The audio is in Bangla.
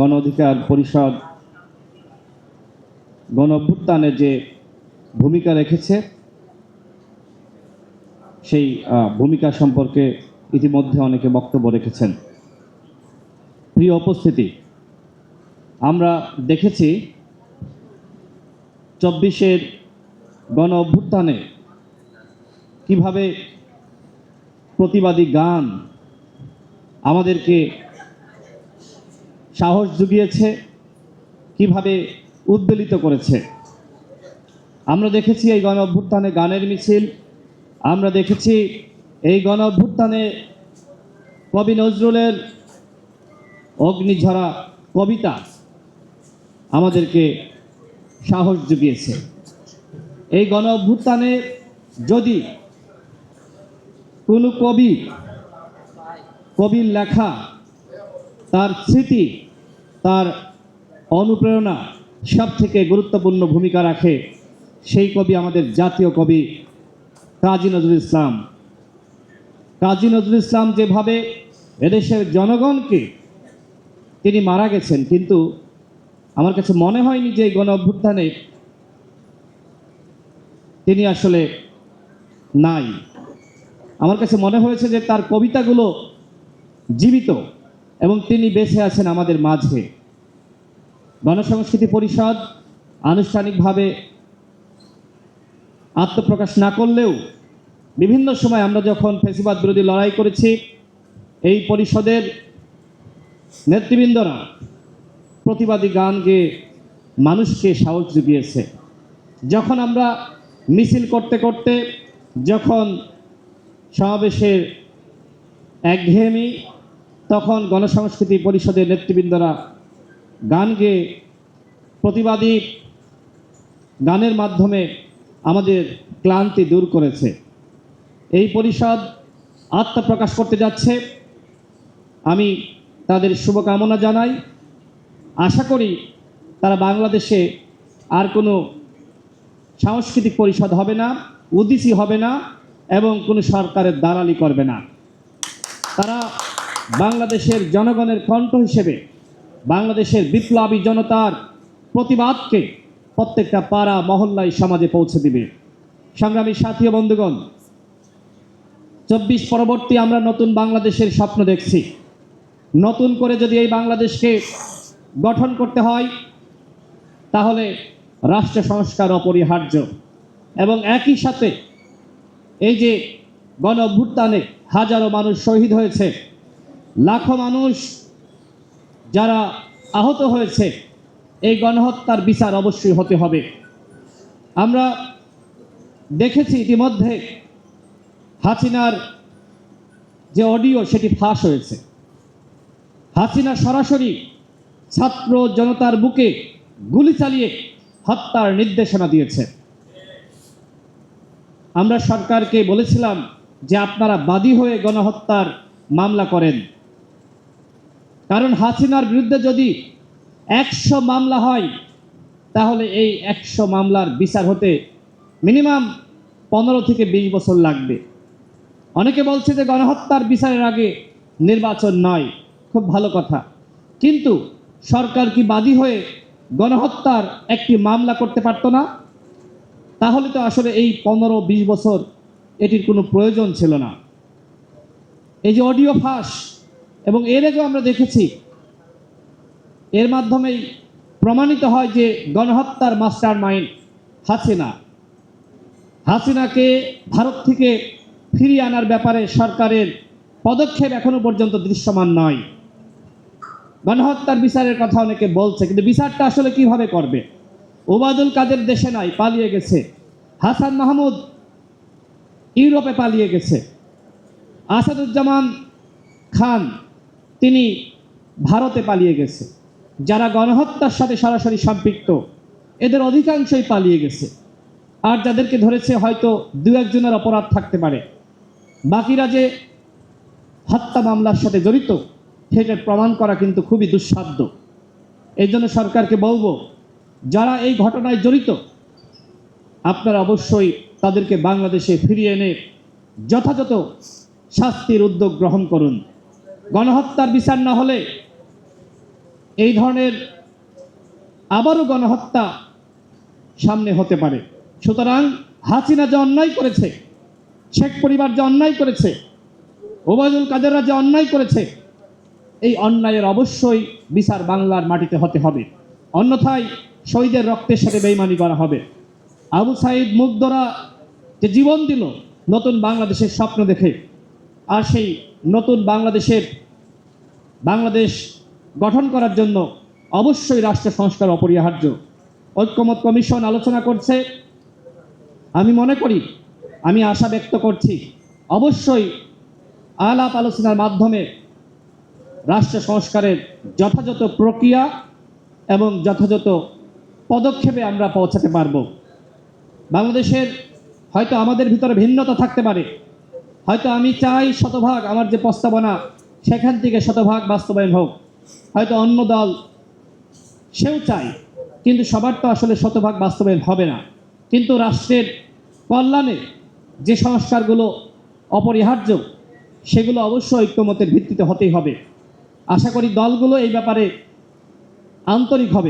গণ অধিকার পরিষদ গণ যে ভূমিকা রেখেছে, সেই ভূমিকা সম্পর্কে ইতিমধ্যে অনেকে বক্তব্য রেখেছেন। প্রিয় উপস্থিতি, আমরা দেখেছি চব্বিশের গণ অভ্যুত্থানে কীভাবে প্রতিবাদী গান আমাদেরকে সাহস জুগিয়েছে, কীভাবে উদ্বেলিত করেছে। আমরা দেখেছি এই গণ অভ্যুত্থানে গানের মিছিল, আমরা দেখেছি এই গণ অভ্যুত্থানে কবি নজরুলের অগ্নিঝরা কবিতা আমাদেরকে সাহস জুগিয়েছে। এই গণ অভ্যুত্থানে যদি কোনো কবি, কবির লেখা, তার স্মৃতি তার অনুপ্রেরণা সব থেকে গুরুত্বপূর্ণ ভূমিকা রাখে সেই কবি আমাদের জাতীয় কবি কাজী নজরুল ইসলাম। কাজী নজরুল ইসলাম যেভাবে এদেশের জনগণকে তিনি মারা গেছেন, কিন্তু আমার কাছে মনে হয়নি যে গণ অভ্যুত্থানে তিনি আসলে নাই। আমার কাছে মনে হয়েছে যে তার কবিতাগুলো জীবিত এবং তিনি বেঁচে আছেন আমাদের মাঝে। গণসংস্কৃতি পরিষদ আনুষ্ঠানিকভাবে আত্মপ্রকাশ না করলেও বিভিন্ন সময় আমরা যখন ফেসিবাদ বিরোধী লড়াই করেছি, এই পরিষদের নেতৃবৃন্দরা প্রতিবাদী গান গেয়ে মানুষকে সাহস জুগিয়েছে। যখন আমরা মিছিল করতে করতে, যখন সমাবেশের একঘেয়েমি, তখন গণসংস্কৃতি পরিষদের নেতৃবৃন্দরা গান গেয়ে প্রতিবাদী গানের মাধ্যমে আমাদের ক্লান্তি দূর করেছে। এই পরিষদ আত্মপ্রকাশ করতে যাচ্ছে। আমি তাদের শুভকামনা জানাই। আশা করি তারা বাংলাদেশে আর কোনো সাংস্কৃতিক পরিষদ হবে না, উদিসি হবে না এবং কোনো সরকারের দালালি করবে না। তারা বাংলাদেশের জনগণের কণ্ঠ হিসেবে বাংলাদেশের বিপ্লবী জনতার প্রতিবাদকে প্রত্যেকটা পাড়া, মহল্লায়, সমাজে পৌঁছে দিবে। সংগ্রামী সাথী ও বন্ধুগণ, চব্বিশ পরবর্তী আমরা নতুন বাংলাদেশের স্বপ্ন দেখছি। নতুন করে যদি এই বাংলাদেশকে গঠন করতে হয়, তাহলে রাষ্ট্র সংস্কার অপরিহার্য এবং একই সাথে এই যে গণ অভ্যুত্থানে হাজারো মানুষ শহীদ হয়েছে, লাখো মানুষ যারা আহত হয়েছে, এই গণহত্যার বিচার অবশ্যই হতে হবে। আমরা দেখেছি ইতিমধ্যে হাসিনার যে অডিও, সেটি ফাঁস হয়েছে। হাসিনা সরাসরি ছাত্র জনতার বুকে গুলি চালিয়ে হত্যার নির্দেশনা দিয়েছে। আমরা সরকারকে বলেছিলাম যে আপনারা বাদী হয়ে গণহত্যার মামলা করেন। কারণ হাসিনার বিরুদ্ধে যদি একশো মামলা হয়, তাহলে এই একশো মামলার বিচার হতে মিনিমাম পনেরো থেকে বিশ বছর লাগবে। অনেকে বলছে যে গণহত্যার বিচারের আগে নির্বাচন নয়, খুব ভালো কথা। কিন্তু সরকার কি বাদী হয়ে গণহত্যার একটি মামলা করতে পারতো না? তাহলে তো আসলে এই পনেরো, বিশ বছর এটির কোনো প্রয়োজন ছিল না। এই যে অডিও ফাঁস এবং এর আগেও আমরা দেখেছি, এর মাধ্যমেই প্রমাণিত হয় যে গণহত্যার মাস্টার মাইন্ড হাসিনা। হাসিনাকে ভারত থেকে ফিরিয়ে আনার ব্যাপারে সরকারের পদক্ষেপ এখনও পর্যন্ত দৃশ্যমান নয়। গণহত্যার বিচারের কথা অনেকে বলছে, কিন্তু বিচারটা আসলে কীভাবে করবে? ওবায়দুল কাদের দেশে নাই, পালিয়ে গেছে। হাসান মাহমুদ ইউরোপে পালিয়ে গেছে। আসাদুজ্জামান খান তিনি ভারতে পালিয়ে গেছে। যারা গণহত্যার সাথে সরাসরি সম্পৃক্ত, এদের অধিকাংশই পালিয়ে গেছে। আর যাদেরকে ধরেছে হয়তো দু একজনের অপরাধ থাকতে পারে। বাকিরা যে হত্যা মামলার সাথে জড়িত সেটা প্রমাণ করা কিন্তু খুবই দুঃসাধ্য। এই জন্য সরকারকে বলব, যারা এই ঘটনায় জড়িত, আপনারা অবশ্যই তাদেরকে বাংলাদেশে ফিরিয়ে এনে যথাযথ শাস্তির উদ্যোগ গ্রহণ করুন। গণহত্যার বিচার না হলে এই ধরনের আবারও গণহত্যা সামনে হতে পারে। সুতরাং হাসিনা যে অন্যায় করেছে, শেখ পরিবার যে অন্যায় করেছে, ওবায়দুল কাদেররা যে অন্যায় করেছে, এই অন্যায়ের অবশ্যই বিচার বাংলার মাটিতে হতে হবে। অন্যথায় শহীদের রক্তের সাথে বেইমানি করা হবে। আবু সাইদ মুগ্ধরা যে জীবন দিল, নতুন বাংলাদেশের স্বপ্ন দেখে আর সেই নতুন বাংলাদেশের বাংলাদেশ গঠন করার জন্য অবশ্যই রাষ্ট্র সংস্কার অপরিহার্য। ঐক্যমত কমিশন আলোচনা করছে। আমি মনে করি, আমি আশা ব্যক্ত করছি, অবশ্যই আলাপ আলোচনার মাধ্যমে রাষ্ট্র সংস্কারের যথাযথ প্রক্রিয়া এবং যথাযথ পদক্ষেপে আমরা পৌঁছাতে পারব। বাংলাদেশের হয়তো আমাদের ভিতরে ভিন্নতা থাকতে পারে হয়তো আমি চাই শতভাগ আমার যে প্রস্তাবনা, সেখান থেকে শতভাগ বাস্তবায়ন হোক। হয়তো অন্য দল, সেও চায়, কিন্তু সবার তো আসলে শতভাগ বাস্তবায়ন হবে না। কিন্তু রাষ্ট্রের কল্যাণে যে সংস্কারগুলো অপরিহার্য, সেগুলো অবশ্যই ঐক্যমতের ভিত্তিতে হতেই হবে। আশা করি দলগুলো এই ব্যাপারে আন্তরিক হবে।